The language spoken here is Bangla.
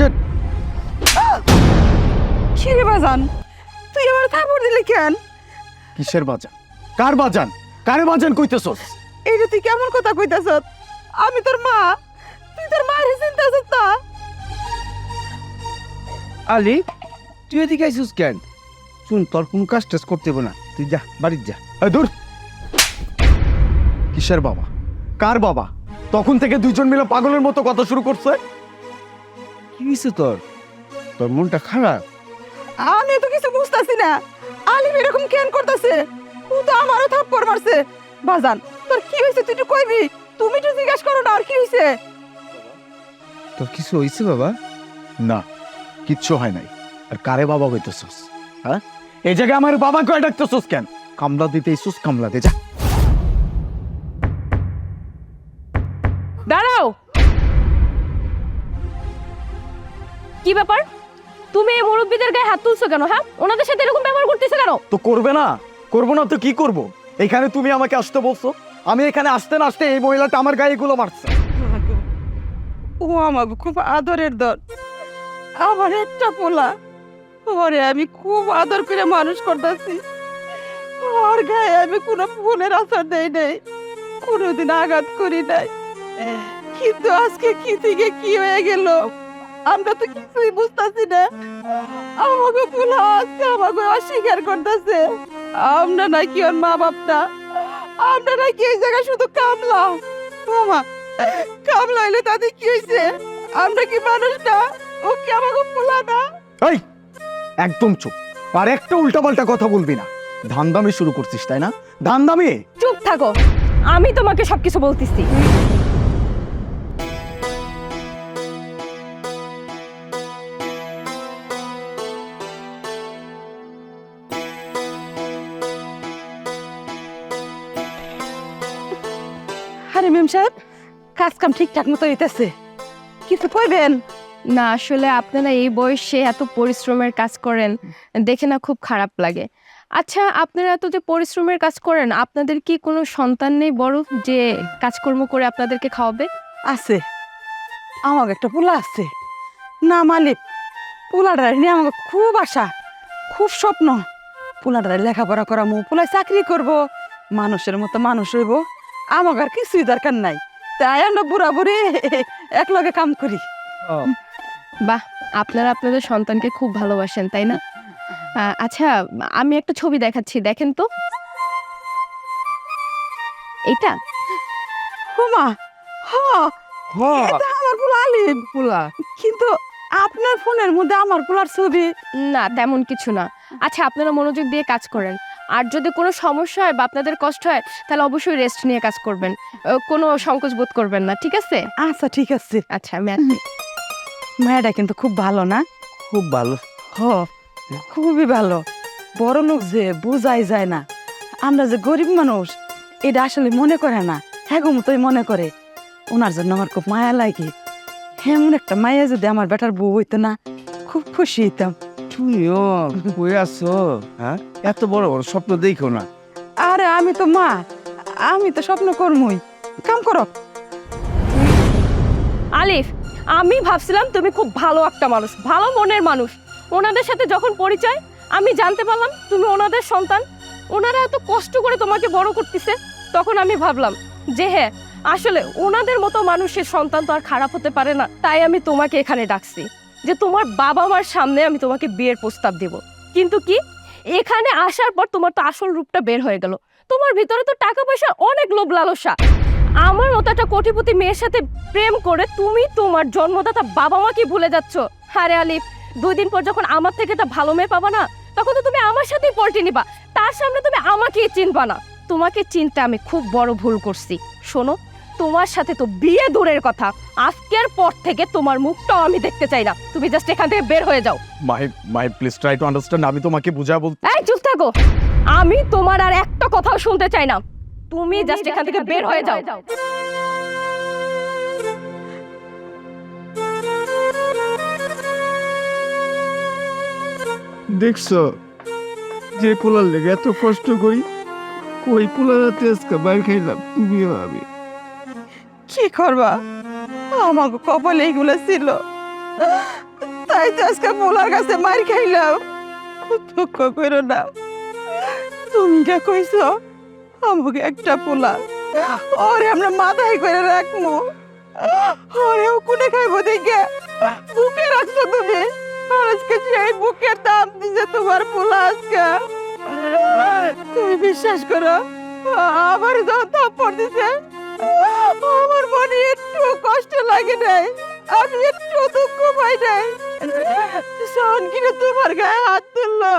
শিট কি রে বাজান? তুই আমার থাপড় দিলি কেন? কিসের বাজান? কার বাজান? কারে বাজান কইতেছস? এইটা তুই কেমন কথা কইতাছ আমি তোর মা। তুই তোর মায়ের চিন্তাছ না? আলি তুই এদিকে আইসিস কেন? শুন তোর কোন কাজ টাজ করতে হবে না। তুই যা বাড়ির যা। এই দূর। কিসের বাবা? কার বাবা? তখন থেকে দুইজন মিলে পাগলের মতো কথা শুরু করছে? কি হয়েছে তোর? তোর মনটা খারাপ? আমি তো কিছু বুঝতাছি না। আলিম এরকম কেন করতেছে? ও তো আমারও থাপ্পড় মারছে। বাজান তোর কি হয়েছে তুই একটু কইবি? তুমি তো জিজ্ঞাসা করো না আর কি হয়েছে তোর কিছু হয়েছে বাবা? না কিচ্ছু হয় নাই। আর কারে বাবা কইতেছস হ্যাঁ? এই জায়গায় আমার বাবা কয়ে ডাকতেছস কেন? কামলা দিতে ইসুস কামলা দে যা। কি ব্যাপার? তুমি এই মুরব্বীদের গায়ে হাত তুলছো কেন হ্যাঁ? ওনাদের সাথে এরকম ব্যবহার করতেছো কেন? তো করবে না। করব না তো কি করব? এখানে তুমি আমাকে আসতে বলছো। আমি এখানে আসতে না আসতে এই মহিলাটা আমার গায়ে এগুলো মারছে। ও আমাকে খুব আদরের দর আমার একটা পোলা। ওরে আমি খুব আদর করে মানুষ করতেছি। ওর গায়ে আমি কোনো ফুলের আশা দেই নাই। কোনোদিন আঘাত করি নাই। কিন্তু আজকে কি থেকে কি হয়ে গেল? আমরা তো কিছুই বুঝতেছি না। আমাকে পোলা আজকে আমাকে অস্বীকার করতেছে। আমরা নাকি ওর মা বাপটা আমরা নাকি এই জায়গায় শুধু কামলা। মামা কামলা হইলে তাদের কি হয়েছে আমরা কি মানুষ না ও কি আমাকে পোলা না এই একদম চুপ। আর একটা উল্টাপাল্টা কথা বলবি না। ধান্দামি শুরু করছিস তাই না? ধান্দামি? চুপ থাকো। আমি তোমাকে সবকিছু বলতেছি। আরে মেম সাহেব কাজ কাম ঠিকঠাক মতো হইতেছে। কিছু কইবেন? না আসলে আপনারা এই বয়সে এত পরিশ্রমের কাজ করেন দেখে না খুব খারাপ লাগে। আচ্ছা আপনারা এত যে পরিশ্রমের কাজ করেন আপনাদের কি কোনো সন্তান নেই বড় যে কাজকর্ম করে আপনাদেরকে খাওয়াবে? আছে। আমাকে একটা পোলা আছে। না মালিক পোলাটা নিয়ে আমাকে খুব আশা খুব স্বপ্ন। পোলাটা লেখাপড়া করা মু পোলায় চাকরি করব মানুষের মতো মানুষ হইব। আমাকে আর কিছুই দরকার নাই। তাই আমরা বুড়া বুড়ি একলগে কাম করি। বাহ আপনারা আপনাদের সন্তানকে খুব ভালোবাসেন তাই না? আচ্ছা আমি একটা ছবি দেখাচ্ছি দেখেন তো। এটা হুমা আমার পোলা আলিম। পোলা। কিন্তু আপনার ফোনের মধ্যে আমার পোলার ছবি। না তেমন কিছু না। আচ্ছা আপনারা মনোযোগ দিয়ে কাজ করেন। আর যদি কোনো সমস্যা হয় বা আপনাদের কষ্ট হয় তাহলে অবশ্যই রেস্ট নিয়ে কাজ করবেন। কোনো সংকোচ বোধ করবেন না ঠিক আছে? আচ্ছা ঠিক আছে। আচ্ছা আসি। মায়াটা কিন্তু খুব ভালো না? খুব ভালো। হ খুবই ভালো। বড় লোক যে বোঝাই যায় না। আমরা যে গরিব মানুষ এটা আসলে মনে করে না। হ্যাঁ গো মতোই মনে করে। ওনার জন্য আমার খুব মায়া লাগে। এমন একটা মায়া যদি আমার বেটার বউ হইতো না খুব খুশি হইতাম। তুমিও কই আছো? হ্যাঁ? এত বড় বড় স্বপ্ন দেখো না। আরে আমি তো মা, আমি তো স্বপ্ন করমই। কাম করো। আলিফ, আমি ভাবছিলাম তুমি খুব ভালো একটা মানুষ, ভালো মনের মানুষ। ওনাদের সাথে যখন পরিচয়, আমি জানতে পারলাম তুমি ওনাদের সন্তান। ওনারা এত কষ্ট করে তোমাকে বড় করতেছে, তখন আমি ভাবলাম যে হ্যাঁ আসলে ওনাদের মতো মানুষের সন্তান তো আর খারাপ হতে পারে না, তাই আমি তোমাকে এখানে ডাকছি। যে তোমার বাবা মার সামনে আমি তোমাকে বিয়ের প্রস্তাব দেব। কিন্তু কি? এখানে আসার পর তোমার তো আসল রূপটা বের হয়ে গেল। তোমার ভিতরে তো টাকা পয়সা অনেক লোভ লালসা। আমার মতো একটা কোটিপতি মেয়ের সাথে প্রেম করে তুমি তোমার জন্মদাতা বাবা মাকে ভুলে যাচ্ছ। আরে আলিফ, দুই দিন পর যখন আমার থেকে একটা ভালো মেয়ে পাবা না, তখন তো তুমি আমার সাথেই পল্টি নিবা। তার সামনে তুমি আমাকেই চিনবা না। তোমাকে চিনতে আমি খুব বড় ভুল করছি। শোনো তোমার সাথে তো বিয়ে দূরের কথা। আজকের পর থেকে তোমার মুখটাও আমি দেখতে চাই না। তুমি জাস্ট এখান থেকে বের হয়ে যাও। My my please try to understand আমি তোমাকে বুঝা বল এই চুপ থাকো। আমি তোমার আর একটা কথাও শুনতে চাই না। তুমি জাস্ট এখান থেকে বের হয়ে যাও। দেখছ? যে পোলার লেগে এত কষ্ট করি ওই পোলার হাতে আজকে বাইর খাইলাম। তুমিও আমি। কি করবা? আমাকে কপালে এইগুলো ছিল। তাই তো আজকে পোলার কাছে মার খাইলাম। দুঃখ করো না। তুমি যা কইছো আমাকে একটা পোলা। ওরে আমরা মাথায় করে রাখব ওরে ও কোনে খাইবো দেখে? বুকে রাখছো তুমি? আজকে সেই বুকের দাম দিছে তোমার পোলা আজকে। তুমি বিশ্বাস করো আমার যখন থাপ্পড় দিছে। আমার মনে একটু কষ্ট লাগে নাই। আমি একটু দুঃখ পাই নাই। শোন কিনে তোমার গায়ে হাত তুললো।